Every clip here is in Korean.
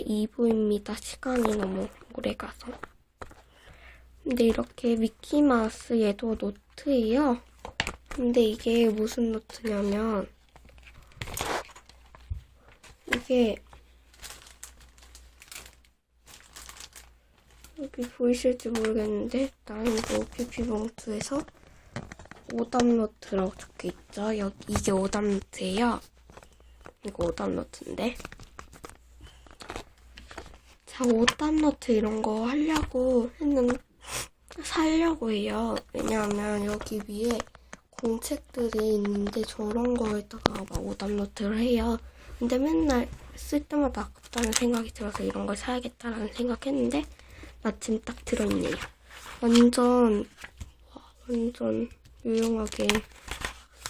2부입니다. 시간이 너무 오래 가서. 근데 이렇게 미키마우스 얘도 노트예요. 근데 이게 무슨 노트냐면 이게 여기 보이실지 모르겠는데 난이도 피피봉투에서 오답 노트라고 적혀 있죠. 여기 이게 오답 노트예요. 이거 오답 노트인데. 자, 오답 노트 이런 거 하려고 했는 살려고 해요. 왜냐하면 여기 위에 공책들이 있는데 저런 거에다가 막 오답 노트를 해요. 근데 맨날 쓸 때마다 아깝다는 생각이 들어서 이런 걸 사야겠다라는 생각했는데 마침 딱 들어있네요. 완전 와, 완전 유용하게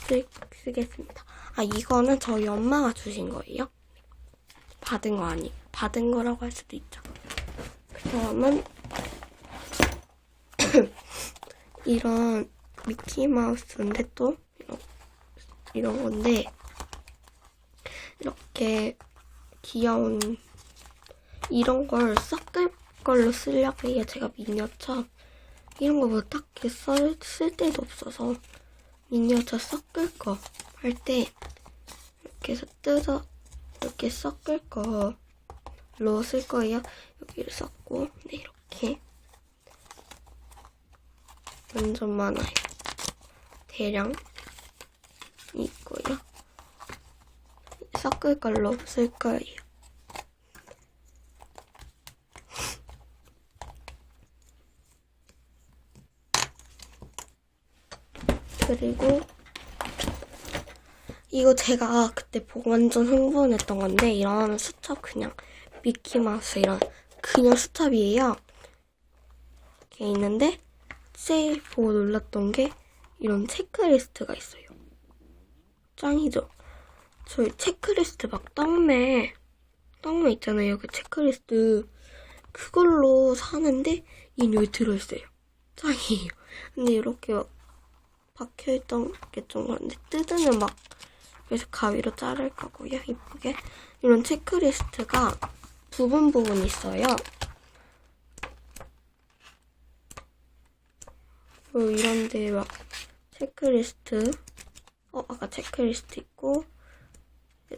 쓰, 쓰겠습니다. 아 이거는 저희 엄마가 주신 거예요. 받은 거 아니 받은 거라고 할 수도 있죠. 그 다음은 이런 미키마우스인데 또 이런, 이런 건데 이렇게 귀여운 이런 걸 섞을 걸로 쓰려고 해요. 제가 미니어처 이런 거 뭐 딱히 쓸, 쓸 데도 없어서 미니어처 섞을 거 할 때 이렇게 해서 뜯어 이렇게 섞을 거 로쓸 거예요. 여기를 썼고 네 이렇게 완전 많아요. 대량 있고요. 섞을 걸로 쓸 거예요. 그리고 이거 제가 그때 보고 완전 흥분했던 건데 이런 수첩 그냥 미키마우스 이런 그냥 수첩이에요. 이렇게 있는데 제일 보고 놀랐던 게 이런 체크리스트가 있어요. 짱이죠? 저희 체크리스트 막 떡매 떡매 있잖아요. 그 체크리스트 그걸로 사는데 얘는 여기 들어있어요. 짱이에요. 근데 이렇게 막 박혀있던 게 좀 그런데 뜯으면 막 그래서 가위로 자를 거고요. 이쁘게 이런 체크리스트가 부분 부분 있어요. 그리고 이런데 막 체크리스트 어 아까 체크리스트 있고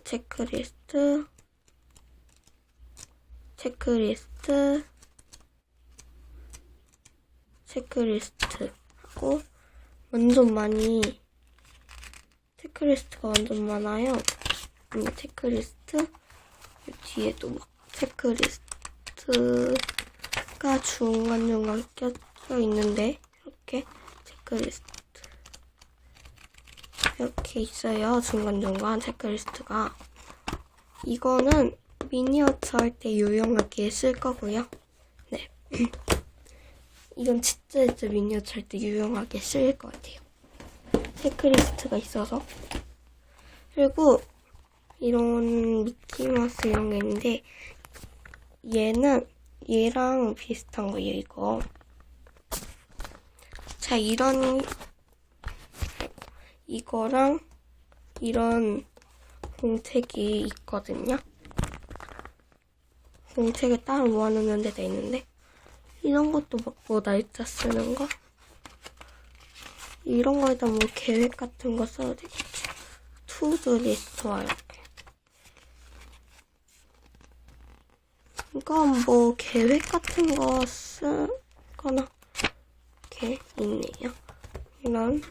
체크리스트 체크리스트 체크리스트 하고 완전 많이 체크리스트가 완전 많아요. 체크리스트 이 뒤에도 막 체크리스트가 중간중간 껴져 있는데 이렇게 체크리스트 이렇게 있어요. 중간중간 체크리스트가 이거는 미니어처 할 때 유용하게 쓸 거고요. 네. 이건 진짜 진짜 미니어처 할 때 유용하게 쓸 것 같아요. 체크리스트가 있어서. 그리고 이런 미키마우스 이런 게 있는데 얘는 얘랑 비슷한 거예요, 이거. 자, 이런 이거랑 이런 공책이 있거든요. 공책에 따로 모아놓는 데가 있는데 이런 것도 막뭐 날짜 쓰는 거 이런 거에다 뭐 계획 같은 거 써도 되겠지. 투두 리스트와 이렇게. 이건 뭐 계획 같은 거 쓰거나 이렇게 있네요. 이런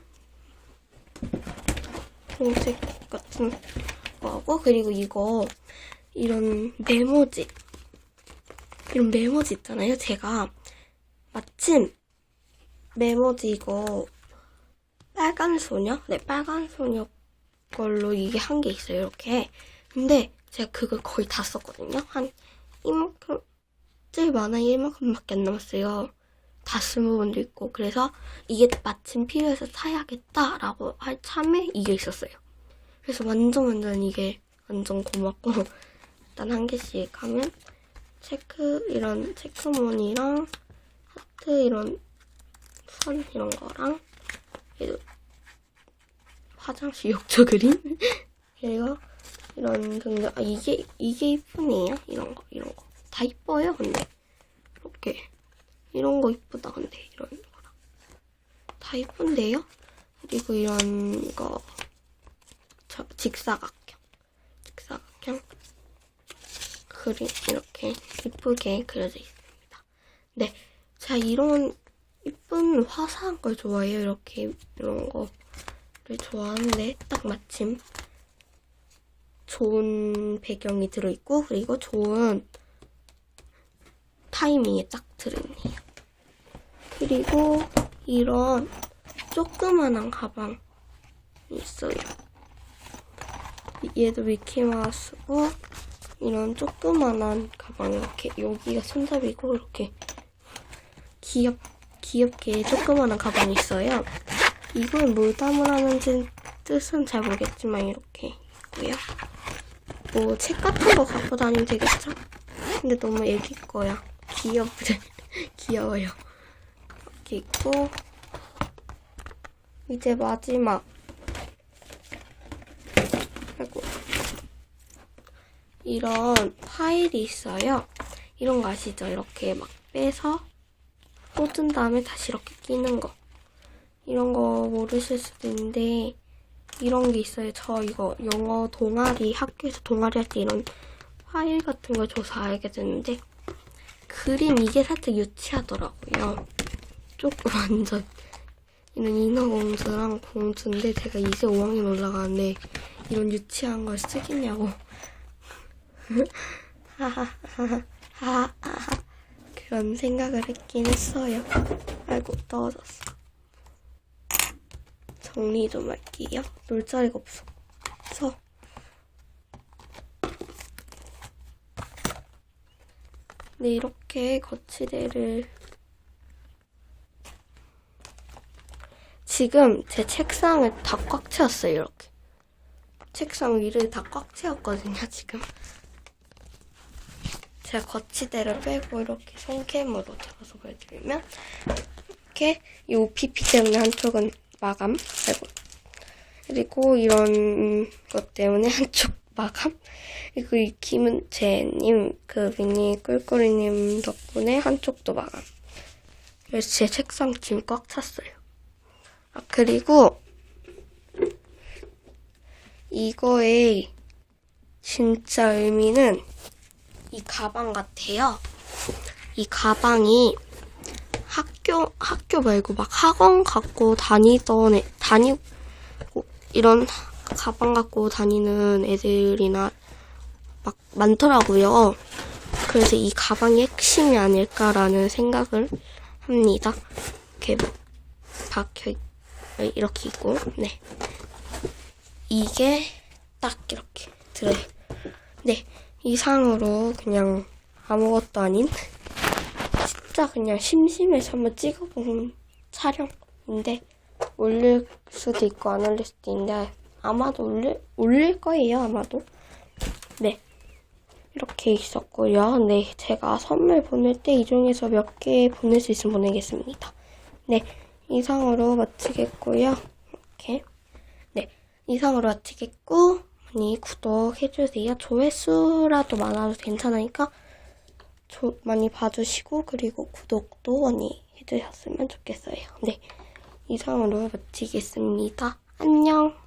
공책 같은 거하고 그리고 이거 이런 메모지 이런 메모지 있잖아요. 제가 마침 메모지 이거 빨간 소녀? 네, 빨간 소녀 걸로 이게 한 게 있어요. 이렇게. 근데 제가 그걸 거의 다 썼거든요. 한 이만큼 제일 많아 이만큼밖에 안 남았어요. 다쓴 부분도 있고 그래서 이게 마침 필요해서 사야겠다라고 할 참에 이게 있었어요. 그래서 완전 완전 이게 완전 고맙고 일단 한 개씩 하면 체크 이런 체크무늬랑 하트 이런 선 이런 거랑 화장실 욕조 그림 그리고 이런 등등 아 이게 이게 이쁘네요 이런 거 이런 거 다 이뻐요, 근데. 이렇게. 이런 거 이쁘다, 근데. 이런 거랑. 다 이쁜데요? 그리고 이런 거. 저, 직사각형. 직사각형. 그림, 이렇게 이쁘게 그려져 있습니다. 네. 제가 이런 이쁜 화사한 걸 좋아해요. 이렇게, 이런 거를 좋아하는데, 딱 마침 좋은 배경이 들어있고, 그리고 좋은 타이밍에 딱 들어있네요. 그리고 이런 조그만한 가방이 있어요. 얘도 미키마우스고, 이런 조그만한 가방 이렇게 여기가 손잡이고 이렇게 귀엽 귀엽게 조그만한 가방이 있어요. 이걸 뭘 담으라는지 뜻은 잘 모르겠지만 이렇게 있고요. 뭐 책 같은 거 갖고 다니면 되겠죠? 근데 너무 애기 거야. 귀엽 귀여워요. 이렇게 있고 이제 마지막 아이고 이런 파일이 있어요. 이런 거 아시죠? 이렇게 막 빼서 꽂은 다음에 다시 이렇게 끼는 거. 이런 거 모르실 수도 있는데 이런 게 있어요. 저 이거 영어 동아리 학교에서 동아리 할 때 이런 파일 같은 걸 줘서 알게 됐는데 그림 이게 살짝 유치하더라고요. 조금 완전 이런 인어공주랑 공주인데 제가 이제 5학년 올라가는데 이런 유치한 걸 쓰겠냐고 그런 생각을 했긴 했어요. 아이고 떨어졌어. 정리 좀 할게요. 놀 자리가 없어. 서. 네 이렇게 거치대를 지금 제 책상을 다 꽉 채웠어요 이렇게. 책상 위를 다 꽉 채웠거든요 지금. 제가 거치대를 빼고 이렇게 손캠으로 잡아서 보여드리면 이렇게 이 OPP 때문에 한쪽은 마감? 그리고, 그리고 이런 것 때문에 한쪽 마감? 그리고 이 김은채님 그 미니 꿀꿀이님 덕분에 한쪽도 마감. 그래서 제 책상 지금 꽉 찼어요. 아 그리고 이거의 진짜 의미는 이 가방 같아요. 이 가방이 학교 학교 말고 막 학원 갖고 다니던 애, 다니고 이런 가방 갖고 다니는 애들이나 막 많더라고요. 그래서 이 가방이 핵심이 아닐까라는 생각을 합니다. 이렇게 박혀 있- 이렇게 있고, 네. 이게 딱 이렇게 들어요. 네. 이상으로 그냥 아무것도 아닌 진짜 그냥 심심해서 한번 찍어본 촬영인데 올릴 수도 있고 안 올릴 수도 있는데 아마도 올릴, 올릴 거예요 아마도. 네. 이렇게 있었고요. 네 제가 선물 보낼 때 이 중에서 몇 개 보낼 수 있으면 보내겠습니다. 네 이상으로 마치겠고요. 이렇게. 네 이상으로 마치겠고 많이 구독해주세요. 조회수라도 많아도 괜찮으니까 조, 많이 봐주시고 그리고 구독도 많이 해주셨으면 좋겠어요. 네, 이상으로 마치겠습니다. 안녕.